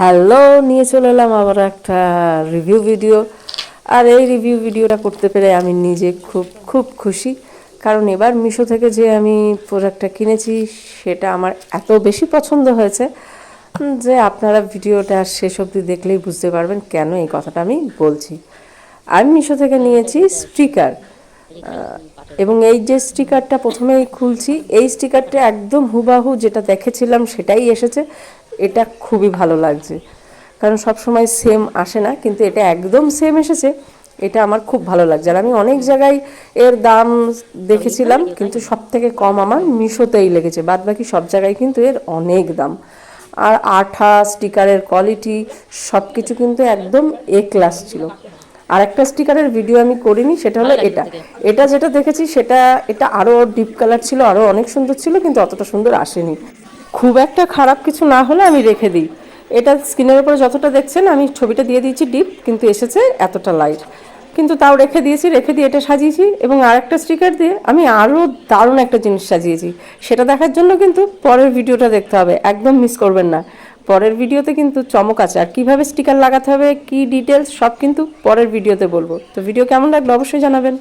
Hello নিয়ে চলে এলাম আবার একটা রিভিউ ভিডিও আর এই রিভিউ ভিডিওটা করতে পেরে আমি নিজে খুব খুব খুশি। কারণ এবার মিশো থেকে যে আমি প্রোডাক্টটা কিনেছি, সেটা আমার এত বেশি পছন্দ হয়েছে যে আপনারা ভিডিওটা শেষ অবধি দেখলেই বুঝতে পারবেন কেন এই কথাটা আমি বলছি। আমি মিশো থেকে নিয়েছি স্টিকার এবং এই যে স্টিকারটা প্রথমেই খুলছি, এই স্টিকারটা একদম হুবাহু যেটা দেখেছিলাম সেটাই এসেছে। এটা খুবই ভালো লাগছে। কারণ সব সময় সেম আসে না, কিন্তু এটা একদম সেম এসেছে। এটা আমার খুব ভালো লাগছে। আর আমি অনেক জায়গায় এর দাম দেখেছিলাম, কিন্তু সব থেকে কম আমার মিশোতেই লেগেছে। বাদ বাকি সব জায়গায় কিন্তু এর অনেক দাম। আর আঠা, স্টিকারের কোয়ালিটি সব কিছু কিন্তু একদম এ ক্লাস ছিল। আর একটা স্টিকারের ভিডিও আমি করিনি, সেটা হলো এটা। এটা যেটা দেখেছি, সেটা, এটা আরও ডিপ কালার ছিল আরও অনেক সুন্দর ছিল, কিন্তু অতটা সুন্দর আসেনি। খুব একটা খারাপ কিছু না হলে আমি রেখে দিই। এটা স্ক্রিনের উপরে যতটা দেখছেন, আমি ছবিটা দিয়ে দিয়েছি ডিপ, কিন্তু এসেছে এতটা লাইট কিন্তু তাও রেখে দিয়েছি, রেখে দিয়ে এটা সাজিয়েছি এবং আরেকটা স্টিকার দিয়ে আমি আরও দারুণ একটা জিনিস সাজিয়েছি। সেটা দেখার জন্য কিন্তু পরের ভিডিওটা দেখতে হবে, একদম মিস করবেন না। পরের ভিডিওতে কিন্তু চমক আছে, আর কীভাবে স্টিকার লাগাতে হবে, কী ডিটেলস সব কিন্তু পরের ভিডিওতে বলব। তো ভিডিও কেমন লাগল অবশ্যই জানাবেন।